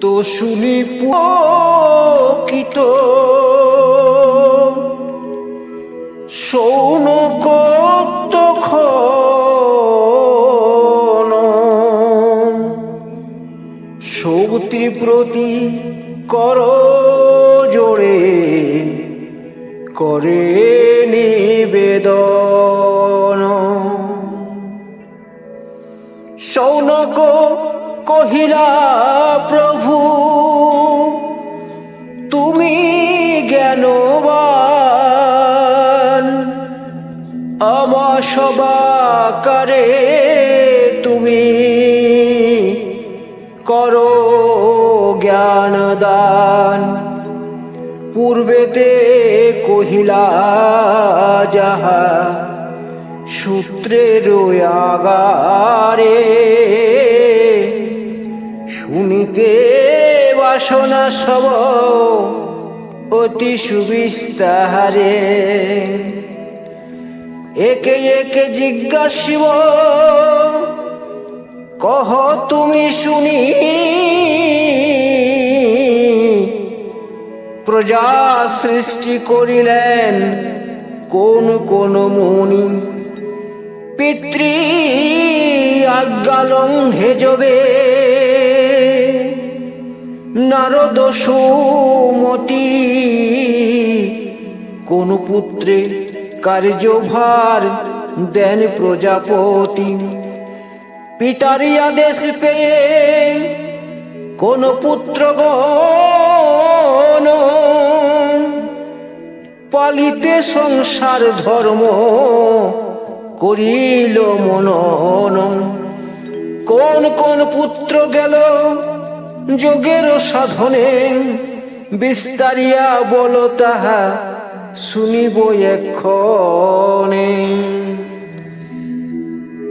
তো শুনি পুকিত সৌনক শক্তি প্রতি কর জোড়ে করে নিবেদন। সৌনক কহিলা, প্রভু, তুমি জ্ঞানবান। আমার সবাকারে তুমি করো জ্ঞান দান পূর্বেতে কহিলা, যাহা সূত্রের আগারে শুনিতে বাসনা সব অতি সুবিস্তারে একে একে জিজ্ঞাসিব, কহ তুমি শুনি? প্রজা সৃষ্টি করিলেন কোন কোন মুনি। পিতৃ আজ্ঞা লঙ্ঘে যবে নারদ সুমতি, কোন পুত্রে কার্যভার দেন প্রজাপতি? পিতারই আদেশ পেয়ে কোন পুত্র পালিতে সংসার ধর্ম করিল মনন। কোন কোন পুত্র গেল যোগের সাধনে বিস্তারিয়া বল তাহা শুনিব এক্ষণে।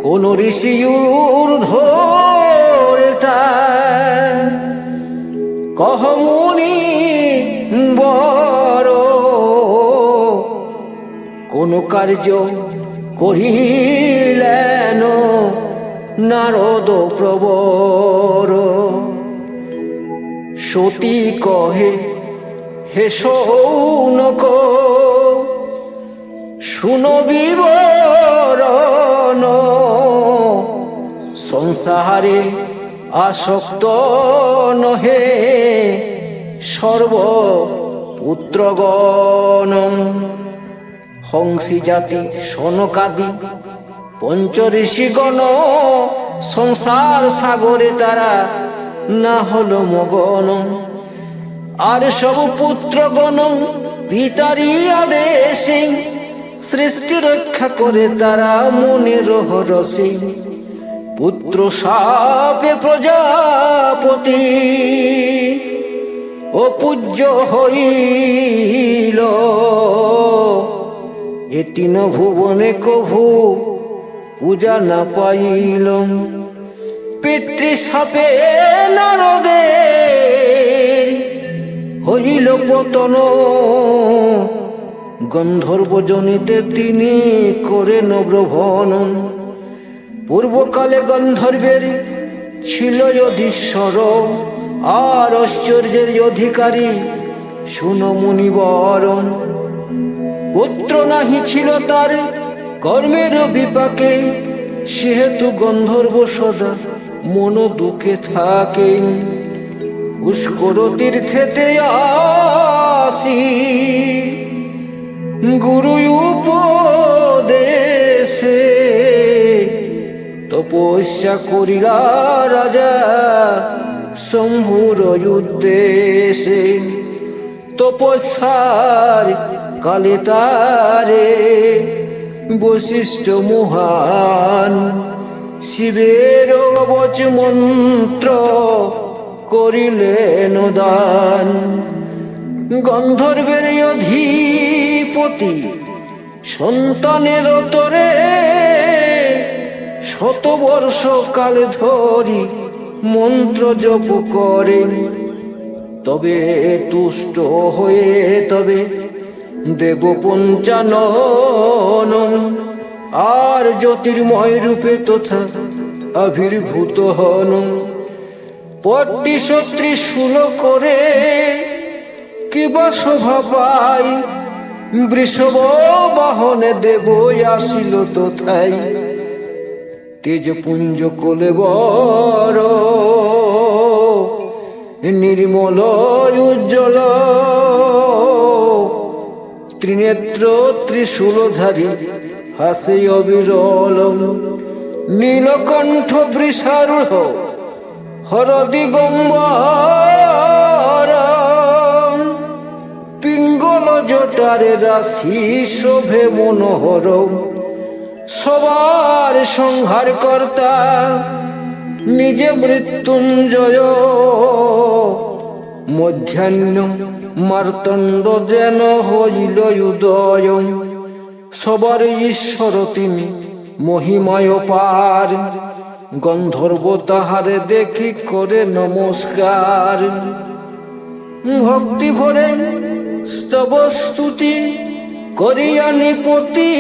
কোন ধরে কহমুনি বড় কোন কার্য করিলেন? নারদ প্রবর সতী কহে হে সৌনক শুনো বিবরণ, সংসারে আসক্ত নহে সর্ব পুত্রগণ হংসী জাতি সনকাদি পঞ্চ ঋষিগণ সংসার সাগরে তারা না হলো মগন আর সব পুত্রগণ পিতারি আদেশে সৃষ্টি রক্ষা করে তারা মনে রহরসে পুত্র সাপে প্রজাপতি। ও পূজ্য হইল। এটি ন ভুবনে কভু পূজা না পাইল পিতৃ সাপে নারদে হইল পতন। গন্ধর্ব জনিতে তিনি করে নব্রভন পূর্বকালে গন্ধর্বের ছিল অধীশ্বর, আর ঐশ্বর্যের অধিকারী শুনো মুনিবরণ পুত্র নাহি ছিল তার, কর্মের বিপাকে, সেহেতু গন্ধর্ব সদা মন দুঃখে থাকে। পুষ্কর তীর্থেতে আসি। গুরু উপদেশে তপস্যা করিলা রাজা শম্ভুর উদ্দেশে। তপস্যার কালে তারে বৈশিষ্ট্য মহান শিবের অবচ মন্ত্র করিলেন দান। গন্ধর্বের অধিপতি সন্তানের তরে শত বর্ষ কাল ধরি মন্ত্র জপ করেন তবে তুষ্ট হয়ে তবে দেব পঞ্চানন আর জ্যোতির্ময় রূপে তথা আবির্ভূত হন। পট্টি সত্রী শুল করে কিবা শোভা পাই? বৃষভ বাহনে দেব আসিল তথাই। তেজ পুঞ্জ কোলে বড় নির্মল উজ্জ্বল। ত্রিনেত্র ত্রিশূলধারী হাসে অবিরল, নীলকণ্ঠ বৃষারূঢ় হর দিগম্বর পিঙ্গল জটারে রাশি শোভে মনোহর, সবার সংহার কর্তা নিজে মৃত্যুঞ্জয়। মধ্যাহ্ন মার্তণ্ড যেন হইল উদয়। সবার ঈশ্বর তিনি, মহিমায় পার। গন্ধর্ব তাহারে দেখি করে নমস্কার। ভক্তি ভরে স্তব স্তুতি করিয়া নিপতি।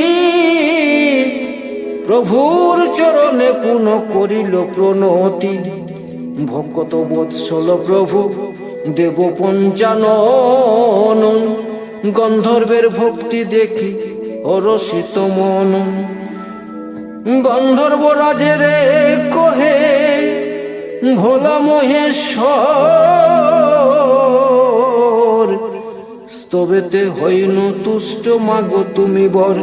প্রভুর চরণে পুন করিল প্রণতি। ভকত বৎসল প্রভু দেব পঞ্চানন গন্ধর্বের ভক্তি দেখি অরসিত মন। গন্ধর্ব রাজের কহে, ভোলা মহেশ্বর, স্তবেতে হইন তুষ্ট মাগো তুমি বর।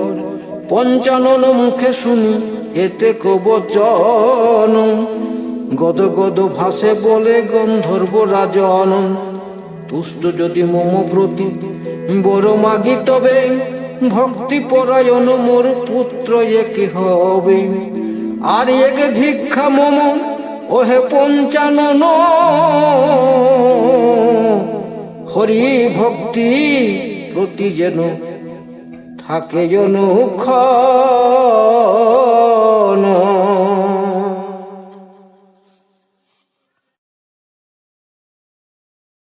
পঞ্চানন মুখে শুনি এতে কব কবচন গদ গদ ভাসে বলে গন্ধর্ব রাজন। তুষ্ট যদি মম প্রতি বড় মাগি তবে ভক্তি পরায়ণ মোর পুত্র একে হবে। আর এক ভিক্ষা মম, ওহে পঞ্চানন। হরি ভক্তি প্রতি যেন থাকে যেন খ